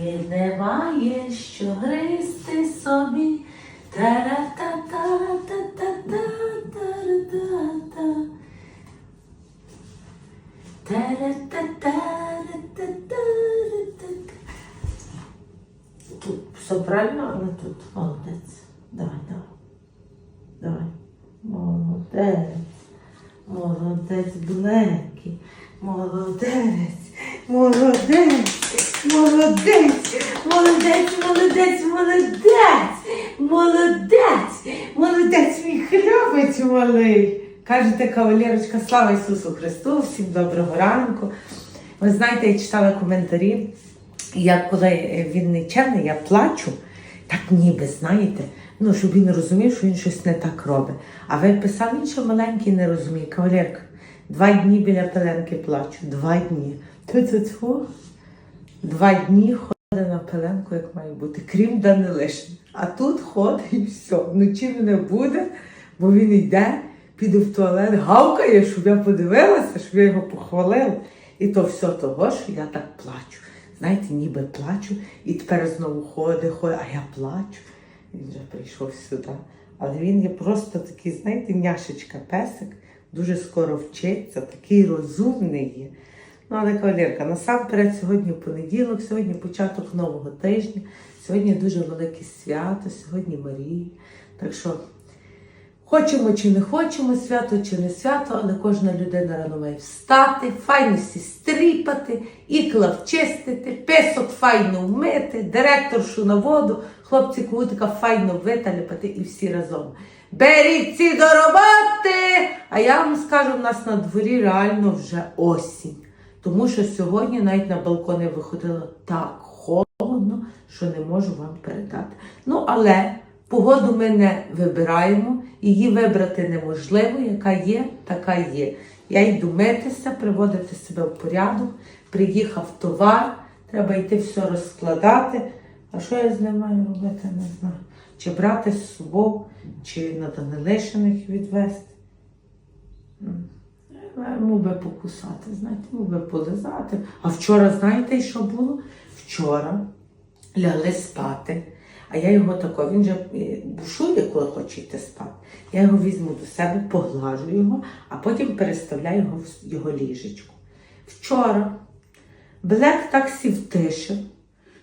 Немає що гристи собі. Та-ра-та-та-та-та-та-та-та. Та-ра-та-та-та-та-та-та. Тут все правильно, але тут молодець. Давай, давай. Давай. Молодець. Молодець Блекі. Молодець. Молодець. Молодець. Молодець, молодець, молодець. Молодець. Молодець, мій хлопець малий. Кажете, кавалерочка, слава Ісусу Христу, всім доброго ранку. Ви знаєте, я читала коментарі. Я коли він не чемний, я плачу, так ніби, знаєте, ну, щоб він розумів, що він щось не так робить. А ви писав, він що маленький не розуміє. Кавалерка, два дні біля пеленки плачу. Два дні. Ту-ту-ту. Два дні ходить на пеленку, як має бути, крім Данилишин. А тут ходить і все. Вночі мене буде, бо він йде, піде в туалет, гавкає, щоб я подивилася, щоб я його похвалила. І то все того, що я так плачу. Знаєте, ніби плачу, і тепер знову ходить, ходить, а я плачу. Він вже прийшов сюди. Але він є просто такий, знаєте, няшечка песик, дуже скоро вчиться, такий розумний є. Ну, але кавалерка, насамперед, сьогодні понеділок, сьогодні початок нового тижня, сьогодні дуже велике свято, сьогодні Марії. Так що Хочемо чи не хочемо, свято чи не свято, але кожна людина рано має встати, файно сі стріпати, ікла вчистити, песок файно вмити, директоршу на воду, хлопці кутика файно виталіпати і всі разом. Беріться до роботи! А я вам скажу, в нас на дворі реально вже осінь. Тому що сьогодні навіть на балкони виходило так холодно, що не можу вам передати. Ну, але погоду ми не вибираємо, її вибрати неможливо, яка є, така є. Я йду митися, приводити себе в порядок, приїхав товар, треба йти все розкладати. А що я з ним маю робити, не знаю. Чи брати з собою, чи на Данилишиних відвести. М. Мов би покусати, знаєте, мов би полизати. А вчора, знаєте, що було? Вчора лягли спати, а я його тако, він же е, бушує, коли хоче йти спати. Я його візьму до себе, поглажу його, а потім переставляю його в його ліжечку. Вчора Блек так сівтишив,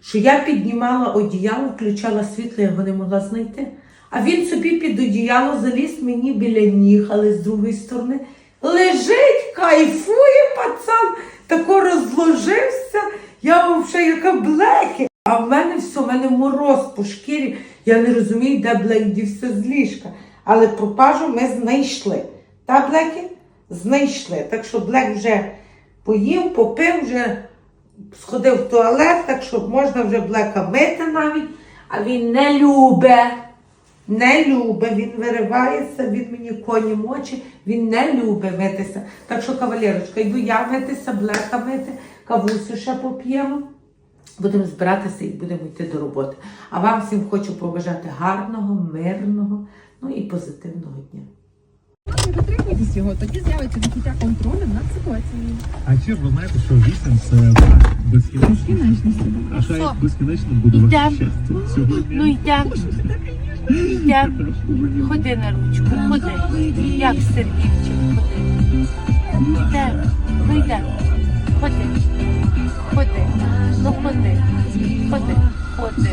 що я піднімала одіяло, включала світло, його не могла знайти. А він собі під одіяло заліз мені біля ніг, але з другої сторони. Лежить, кайфує пацан, тако розложився. Я ще яка блеки. А в мене все, в мене мороз по шкірі. Я не розумію, де Блек дівся з ліжка. Але пропажу ми знайшли. Та Блеки знайшли. Так що Блек вже поїв, попив, вже сходив в туалет, так що можна вже Блека мити навіть. А він не любить. Не любить, він виривається, він мені коні мочі, він не любить митися. Так що, кавалерочка, йду я митися, блека мити, кавусю ще поп'ємо. Будемо збиратися і будемо йти до роботи. А вам всім хочу побажати гарного, мирного, ну і позитивного дня. Не дотримуйтесь його, тоді з'явиться відчуття контролю над ситуацією. А ще ви знаєте, що вісім це безкінечно. Кінечність. А як безкінечно буде ваше щастя. Сьогодні. Ну йдемо. Йдемо. Ходи на ручку, ходи. Як Сергійчик, ходи. Йдемо. Ну йдемо. Ходи. Ходи. Ну ходи. Ходи. Ходи.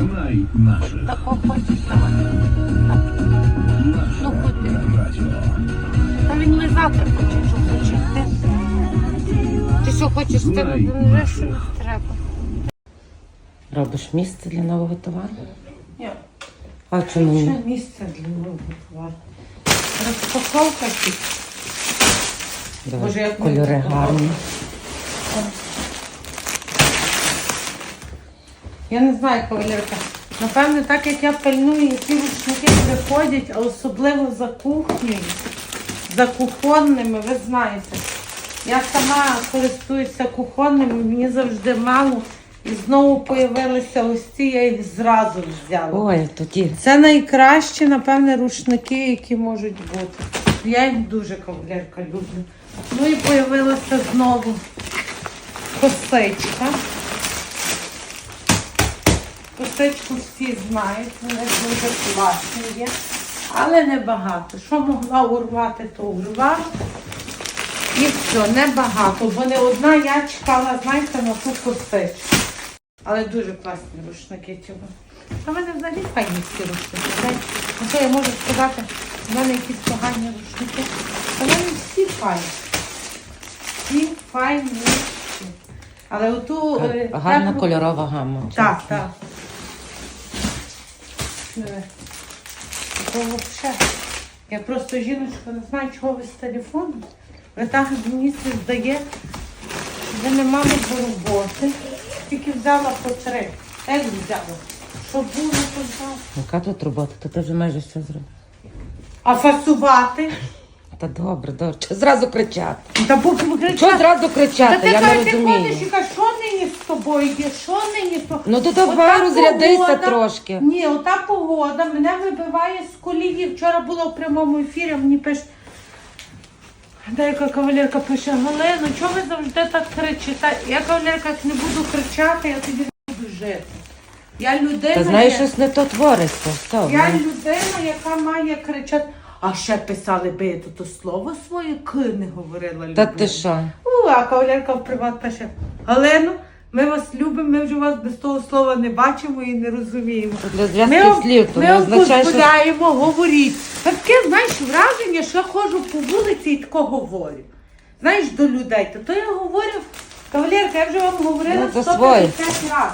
Тако хочеш давай. Так. Ну ходи. Та він лизати хоче, що хоче ти. Ти що хочеш ти не треба. Робиш місце для нового товару? Ні. А чому ні? Ще місце для нового товару. Розпаковка тут. Давай, Боже, як кольори гарні. Я не знаю, кавалерка. Напевне, так як я пильную, які рушники приходять, а особливо за кухнею, за кухонними, ви знаєте. Я сама користуюся кухонними, мені завжди мало. І знову появилися ось ці, я їх зразу взяла. Ой, тоді. Це найкращі, напевне, рушники, які можуть бути. Я їх дуже кавалерка люблю. Ну і появилася знову косичка. Косичку всі знають, вони дуже класні є, але небагато. Що могла урвати, то урвала. І все, небагато, бо не одна я чекала, знаєте, на ту косичку. Але дуже класні рушники цього. А в мене взагалі файні всі рушники. Ну, що я можу сказати, в мене якісь погані рушники. А в мене всі файні. Всі файні. всі. Але оту... е, Гарна теплу- кольорова гамма. Так, так. Диви. Взагалі. Я просто жіночка не знаю, чого ви з телефону. Ви так мені це здає. Ви не мали до роботи. Тільки взяла по три. Як взяла? Щоб було, то взяла. Яка тут робота? То ти вже майже все зробив. А фасувати? Та добре, добре. Чого зразу кричати? Та бо Чого кричати. зразу Та кричати? ти Я не кажеш, ти ходиш і розумію. кажеш, що нині з тобою є, що нині з тобою? Ну то давай Ота розрядися погода- трошки. Ні, ота погода мене вибиває з колії. Вчора було в прямому ефірі, мені пише. Деяка кавалерка пише, Галина, чого ви завжди так кричите? Я кавалерка, як не буду кричати, я тоді не буду жити. Я людина, Та знаєш, я- щось не то твориться. Все, я ну. людина, яка має кричати. А ще писали би я тут слово своє к не говорила Та людина. ти що? У, а кавалерка в приват пише. Галено, ми вас любимо, ми вже вас без того слова не бачимо і не розуміємо. Для Ми, зв'язків слів, то не вам означає, що дозволяємо, говоріть. Таке, знаєш, враження, що я ходжу по вулиці і тако говорю. Знаєш, до людей. То, то я говорю, кавалерка, я вже вам говорила Ну, 150 разів,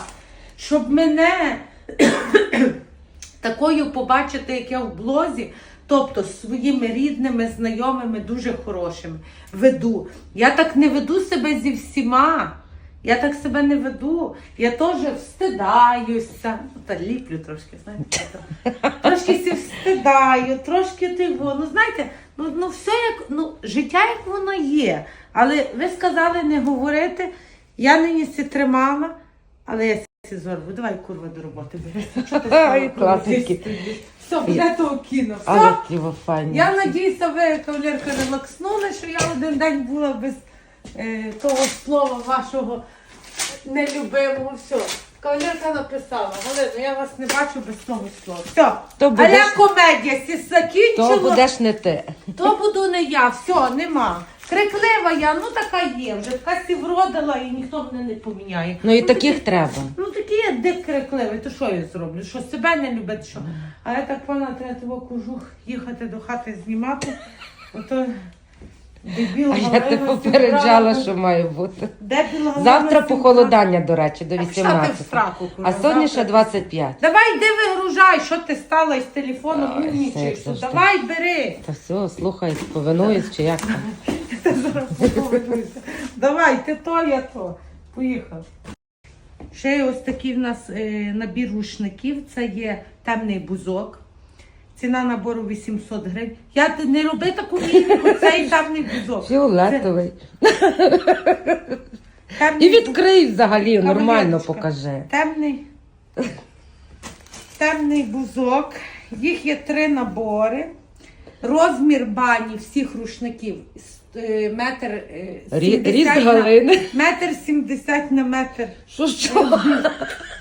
щоб мене такою побачити, як я в блозі, тобто з своїми рідними, знайомими, дуже хорошими, веду. Я так не веду себе зі всіма. Я так себе не веду. Я теж встидаюся. Ну, Та ліплю трошки, знаєте. Трошки сі встидаю, трошки тихо. Ну, знаєте, ну, ну все як ну, життя як воно є. Але ви сказали не говорити. Я нині сі тримала, але я сі зорву. Давай, курва, до роботи Ай, класненький. Все, буде того кіно. Все. Але. Я надіюся, ви, кавалерка, релакснули, що я один день була без е, того слова вашого нелюбимого. Все. Кавалерка написала, Галина, я вас не бачу без того слова. Все. То будеш- Аля комедія, сі закінчила. То будеш не ти. То буду не я, все, нема. Криклива я, ну така є, вже така сі вродила і ніхто мене не поміняє. Ну і таких треба. Ну такі я дик крикливий, то що я зроблю? Що себе не любить, що? А я так пана треба того кожух їхати до хати знімати. Ото дебіл А я тебе попереджала, що має бути. Дебіл Завтра похолодання, до речі, до Так що ти в 18. сраку, курва, А сьогодні завтра? ще 25. Давай йди вигружай, що ти стала із телефону Ой, все завжди. Давай бери. Та все, слухай, повинуюсь чи як там. Зараз поговорюся. Давай, ти то, я то. Поїхав. Ще є ось такий в нас е, набір рушників. Це є темний бузок. Ціна набору 800 гривень. Я не роби таку міміку, цей темний бузок. Фіолетовий. І відкрий взагалі, Кавалерочка. нормально покажи. Темний. Темний бузок. Їх є три набори. Розмір бані всіх рушників е, метр е, Рі- 70 Ріст на- Галини. Метр сімдесят на метр. Що що?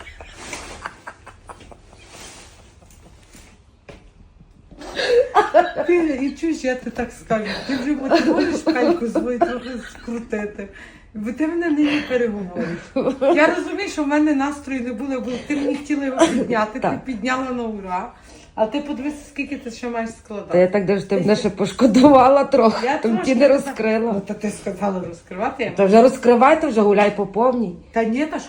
Ти і чуєш, я ти так скажу. Ти вже ти можеш кальку свою трохи скрутити. Бо ти мене не переговориш. Я розумію, що в мене настрою не було, бо ти мені хотіла його підняти, ти Так. підняла на ура. А ти подивися, скільки ти ще маєш складати. Та я так дивлюсь, ти мене ще пошкодувала трохи. Я Там ті не розкрила. Та ти сказала розкривати. я- Та вже розкривай, то вже гуляй по повній. Та ні, та ж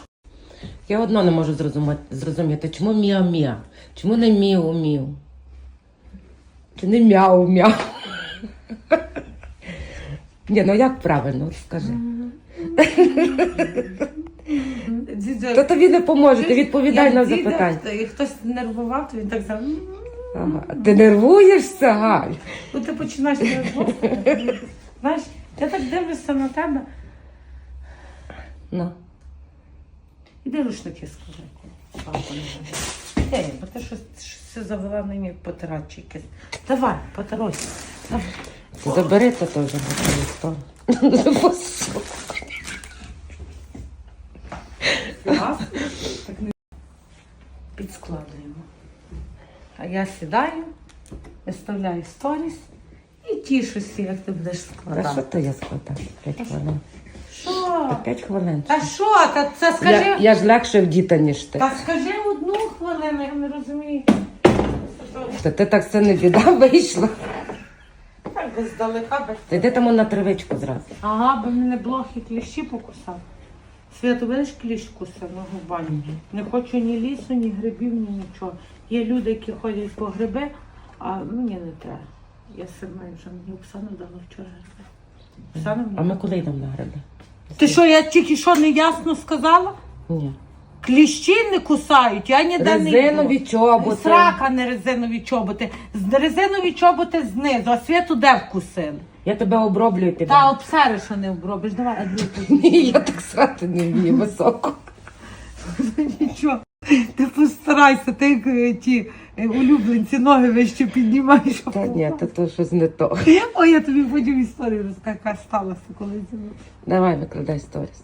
Я одно не можу зрозуміти, зрозуміти чому міа-міа? Чому не міу-міу? Чи не мяу-мяу? Ні, ну як правильно, скажи. Дідя- То тобі не поможе, ти відповідай на дідя, запитання. І хтось нервував, то він так сказав. «М». Ага. Ти нервуєшся, Галь? Ну ти починаєш нервувати. Знаєш, я так дивлюся на тебе. Ну. Іди рушники скажи. Ей, бо ти щось щось завела мені потирати якесь. Давай. Ти забери це теж на телефон. Підскладуємо. А я сідаю, виставляю сторіс і тішуся, як ти будеш Та складати. що то я складаю? П'ять хвилин. Що? Та п'ять хвилин. Та що? Та це скажи. Я, я ж легше в діта, ніж ти. Та скажи одну хвилину, я не розумію. Та ти так це не біда вийшла. Так би здалека. Та йди там на травичку зразу. Ага, бо мене блохи кліщі покусав. Свято, видиш, кліщ кусав на губані. Не хочу ні лісу, ні грибів, ні нічого. Є люди, які ходять по гриби, а мені не треба. Я сама вже мені Оксана дала вчора гриби. Оксана А ми коли йдемо на гриби? Ти що, я тільки що не ясно сказала? Ні. Кліщі не кусають, я ніде не Резинові чоботи. Срака не резинові чоботи. З резинові чоботи знизу, а світу де вкусили? Я тебе оброблю і піду. Та обсери, що не обробиш. Давай, Андрій, Ні, я так срати не вмію високо. Нічого, ти постарайся, ти як е, ті е, улюбленці ноги вище піднімаєш. Та ні, то, то щось не то. Ой, я тобі потім історію розкажу, яка сталася коли зі мною. Давай, викладай сторіс.